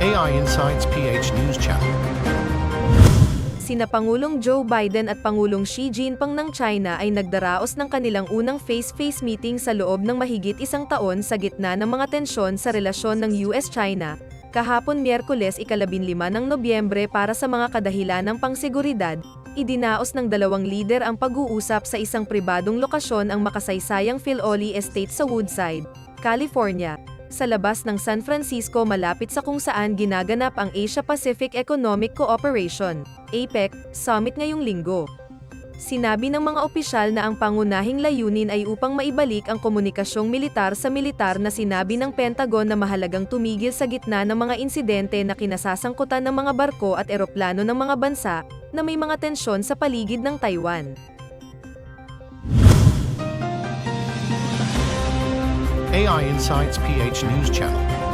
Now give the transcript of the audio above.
AI Insights PH News Channel. Sina Pangulong Joe Biden at Pangulong Xi Jinping ng China ay nagdaraos ng kanilang unang face-face meeting sa loob ng mahigit isang taon sa gitna ng mga tensyon sa relasyon ng US-China. Kahapon Miyerkules ikalabinlima ng Nobyembre para sa mga kadahilan ng pangseguridad, idinaos ng dalawang lider ang pag-uusap sa isang pribadong lokasyon ang makasaysayang Philoli Estate sa Woodside, California, sa labas ng San Francisco malapit sa kung saan ginaganap ang Asia-Pacific Economic Cooperation, APEC, summit ngayong linggo. Sinabi ng mga opisyal na ang pangunahing layunin ay upang maibalik ang komunikasyong militar sa militar na sinabi ng Pentagon na mahalagang tumigil sa gitna ng mga insidente na kinasasangkutan ng mga barko at eroplano ng mga bansa na may mga tensyon sa paligid ng Taiwan. AI Insights PH News Channel.